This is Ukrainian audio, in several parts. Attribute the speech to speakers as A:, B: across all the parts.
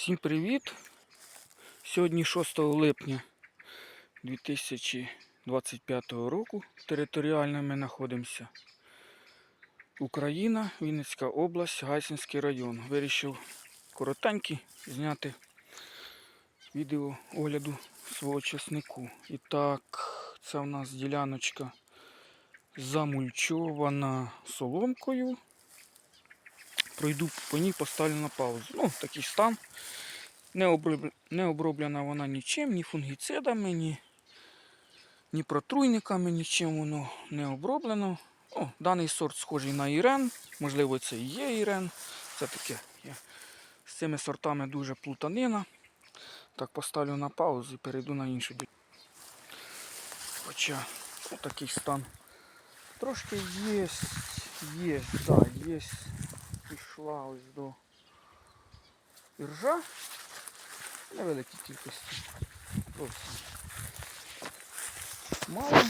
A: Всім привіт! Сьогодні 6 липня 2025 року. Територіально ми знаходимося. Україна, Вінницька область, Гайсинський район. Вирішив коротенько зняти відео огляду свого часнику. І так, це у нас діляночка замульчована соломкою. Пройду по ній, поставлю на паузу. Ну, такий стан. Не, оброб... не оброблена вона нічим, ні фунгіцидами, ні, ні протруйниками, нічим воно не оброблено. О, даний сорт схожий на Ірен. Можливо, це і є Ірен. Це таке є. З цими сортами дуже плутанина. Так, поставлю на паузу і перейду на іншу ділянку. Хоча ну, такий стан. Трошки є, є, да, є. Пішла ось до іржа. Невеликій кількості. Зовсім. Мало.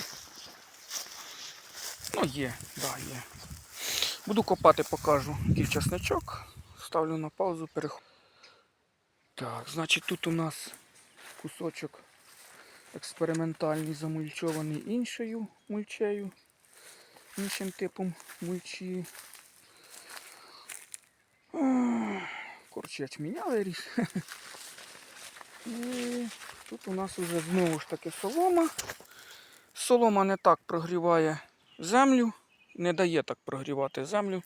A: Ну є, да, є. Буду копати, покажу який часничок. Ставлю на паузу, переходжу. Так, значить тут у нас кусочок експериментальний замульчований іншою мульчею, іншим типом мульчі. Коротше, ячменя ріс. І тут у нас уже знову ж таки солома. Солома не так прогріває землю, не дає так прогрівати землю.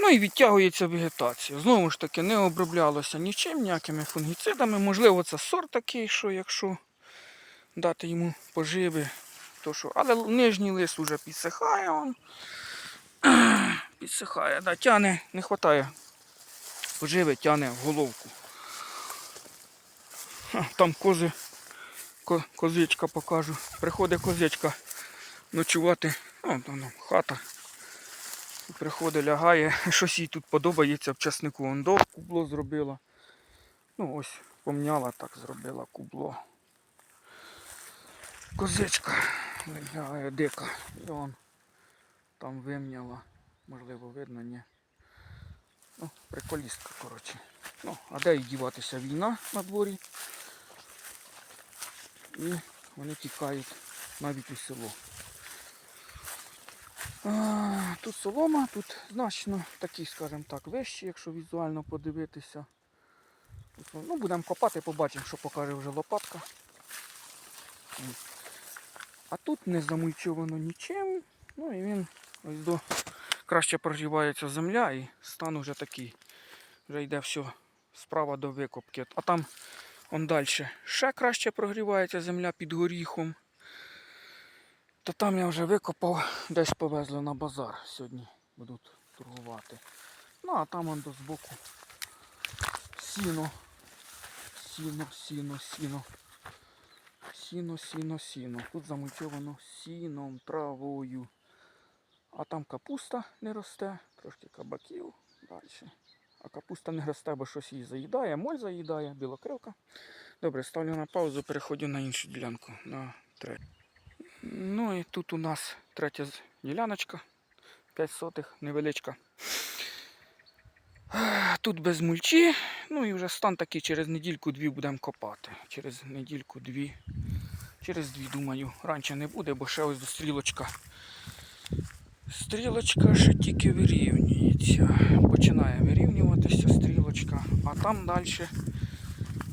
A: Ну і відтягується вегетація. Знову ж таки, не оброблялося нічим, ніякими фунгіцидами. Можливо, це сорт такий, що якщо дати йому поживи, то що. Але нижній лист вже підсихає. Підсихає, да, тяне, не вистачає. Поживи тяне головку. Там кози, козичка покажу. Приходить козичка ночувати. О, там, там хата. Приходить, лягає, щось їй тут подобається в часнику. Он до кубло зробила. Ну ось помняла, так зробила кубло. Козичка лягає дика. І он там вимняла. Можливо, видно, ні. Ну, приколістка, коротше. Ну, а де їй діватися війна на дворі. І вони тікають навіть у село. А, тут солома, тут значно такий, скажімо так, вищий, якщо візуально подивитися. Ну, будемо копати, побачимо, що покаже вже лопатка. А тут не замульчовано нічим. Ну і він ось до краще прогрівається земля і стан уже такий. Вже йде все справа до викопки. А там он далі ще краще прогрівається земля під горіхом. То там я вже викопав, десь повезли на базар. Сьогодні будуть торгувати. Ну а там он до збоку сіно. Сіно, сіно, сіно. Сіно, сіно, сіно. Тут замульчовано сіном, травою. А там капуста не росте, трошки кабаків далі. А капуста не росте, бо щось її заїдає, моль заїдає, білокрилка. Добре, ставлю на паузу, переходжу на іншу ділянку. На третю. Ну і тут у нас третя діляночка. 5 сотих, невеличка. Тут без мульчі. Ну і вже стан такий через недільку-дві будемо копати. Через недільку-дві. Через дві, думаю, раніше не буде, бо ще ось до стрілочка. Ще тільки вирівнюється. Починає вирівнюватися стрілочка. А там далі.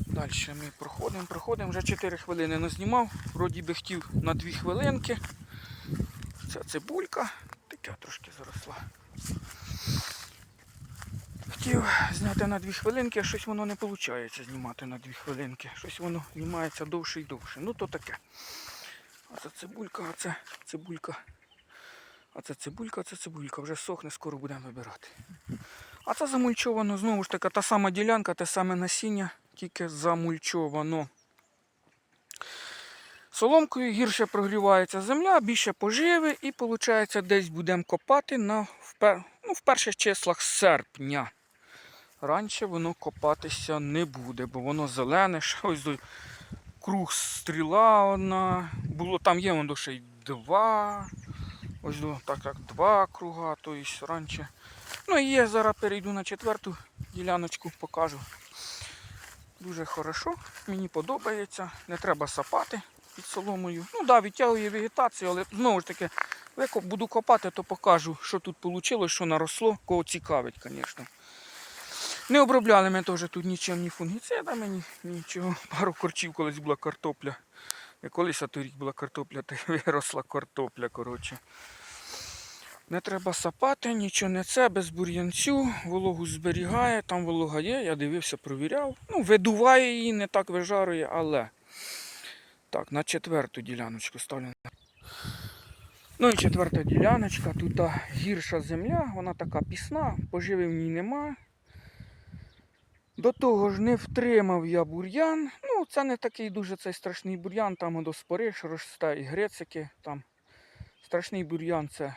A: Далі ми проходимо, проходимо. Вже 4 хвилини назнімав. Вроді би хотів на 2 хвилинки. Це цибулька. Така трошки заросла. Хотів зняти на 2 хвилинки, а щось воно не виходить знімати на 2 хвилинки. Щось воно знімається довше і довше. Ну то таке. А це цибулька, а це цибулька. А це цибулька, це цибулька. Вже сохне, скоро будемо вибирати. А це замульчовано, знову ж таки, та сама ділянка, те саме насіння, тільки замульчовано. Соломкою гірше прогрівається земля, більше поживи і виходить десь будемо копати на, ну, в перших числах серпня. Раніше воно копатися не буде, бо воно зелене, ще ось до- круг стріла одна. Було там є воно ще й два. Ось так як два круга, то є раніше. Ну і є, зараз перейду на четверту діляночку, покажу. Дуже хорошо, мені подобається. Не треба сапати під соломою. Ну так, да, відтягує вегетацію, але знову ж таки, як буду копати, то покажу, що тут вийшло, що наросло, кого цікавить, звісно. Не обробляли ми теж тут нічим, ні фунгіцидами, ні, нічого. Пару корчів колись була картопля. Колись а торік була картопля, й виросла картопля, коротше. Не треба сапати, нічого не це, без бур'янцю, вологу зберігає, там волога є, я дивився, провіряв. Ну, видуває її, не так вижарує, але. Так, на четверту діляночку ставлю. Ну і четверта діляночка, тут гірша земля, вона така пісна, поживи в ній нема. До того ж не втримав я бур'ян. Ну, це не такий дуже цей страшний бур'ян, там до спориш, росте і грецики. Там страшний бур'ян це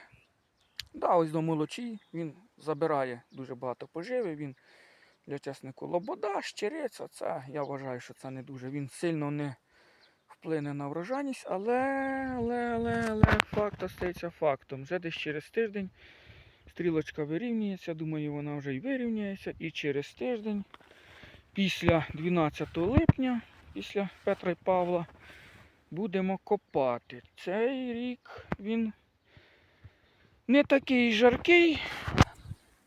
A: Да, ось до молочі він забирає дуже багато поживи. Він для чеснику лобода, щириця, це я вважаю, що це не дуже. Він сильно не вплине на врожайність, але, але, але, але факт остається фактом. Вже десь через тиждень стрілочка вирівнюється, думаю, вона вже й вирівняється. І через тиждень, після 12 липня, після Петра і Павла, будемо копати. Цей рік він не такий жаркий.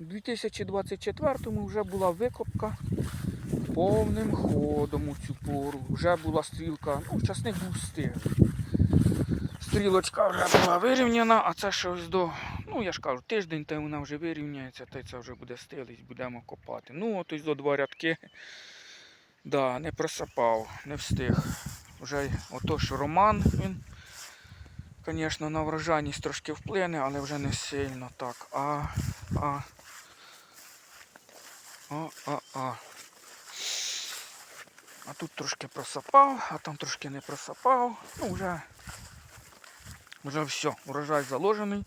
A: У 2024-му вже була викопка повним ходом у цю пору. Вже була стрілка, ну, часник був стиглий. Стрілочка вже була вирівняна, а це ще ось до, ну я ж кажу, тиждень, та вона вже вирівняється, та й це вже буде стилість, будемо копати. Ну, от ось до два рядки. Да, не просапав, не встиг. Вже ото ж Роман він Звісно, на врожайність трошки вплине, але вже не сильно так. А, а. А, а, а. А тут трошки просапав, а там трошки не просапав. Ну вже, вже все, урожай заложений.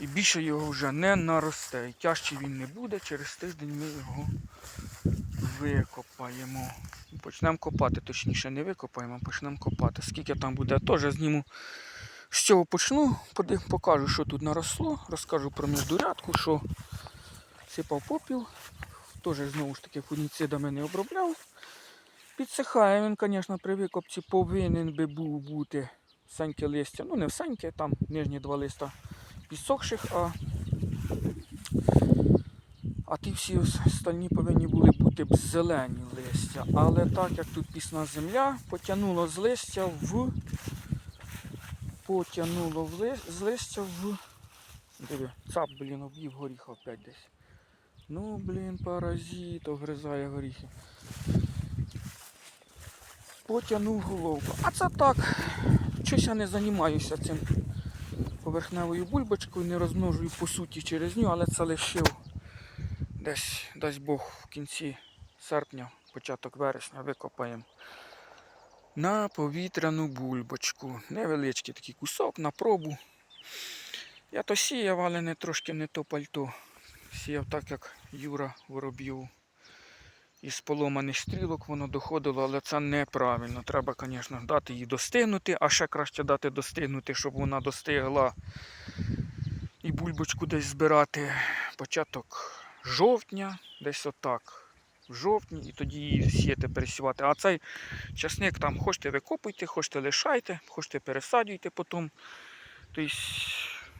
A: І більше його вже не наросте. І тяжче він не буде, через тиждень ми його викопаємо. Почнемо копати, точніше не викопаємо, а почнемо копати. Скільки там буде, теж зніму. З цього почну, покажу, що тут наросло, розкажу про міждурядку, що сипав попіл, теж знову ж таки фуніцидами не обробляв. Підсихає він, звісно, при викопці повинен би був бути всеньке листя. Ну не всеньке, там нижні два листа підсохших, а, а ті всі ос- остальні повинні були бути б зелені листя. Але так як тут пісна земля, потягнуло з листя в потягнуло в ли... з листя в. Диви, цап, блін, об'їв горіха опять десь. Ну, блін, паразит, огризає горіхи. Потягнув головку. А це так. Щось я не займаюся цим поверхневою бульбочкою, не розмножую по суті через нього, але це лишив десь, дасть Бог, в кінці серпня, початок вересня викопаємо на повітряну бульбочку. Невеличкий такий кусок на пробу. Я то сіяв, але не трошки не то пальто. Сіяв так, як Юра Воробйов. Із поломаних стрілок воно доходило, але це неправильно. Треба, звісно, дати їй достигнути, а ще краще дати достигнути, щоб вона достигла і бульбочку десь збирати. Початок жовтня, десь отак. В жовтні, і тоді її сіяти, пересівати. А цей часник там хочете викопуйте, хочете лишайте, хочете пересаджуйте потім. Тобто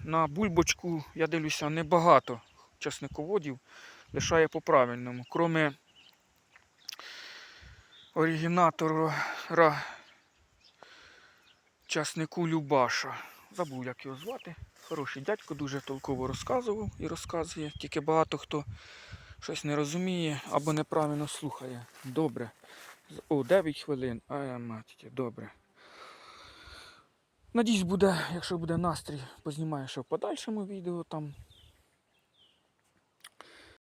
A: на бульбочку, я дивлюся, небагато часниководів лишає по-правильному. Кроме оригінатора часнику Любаша. Забув, як його звати. Хороший дядько, дуже толково розказував і розказує. Тільки багато хто щось не розуміє або неправильно слухає. Добре. О, 9 хвилин. А матіті, добре. Надіюсь, буде, якщо буде настрій, познімаю ще в подальшому відео там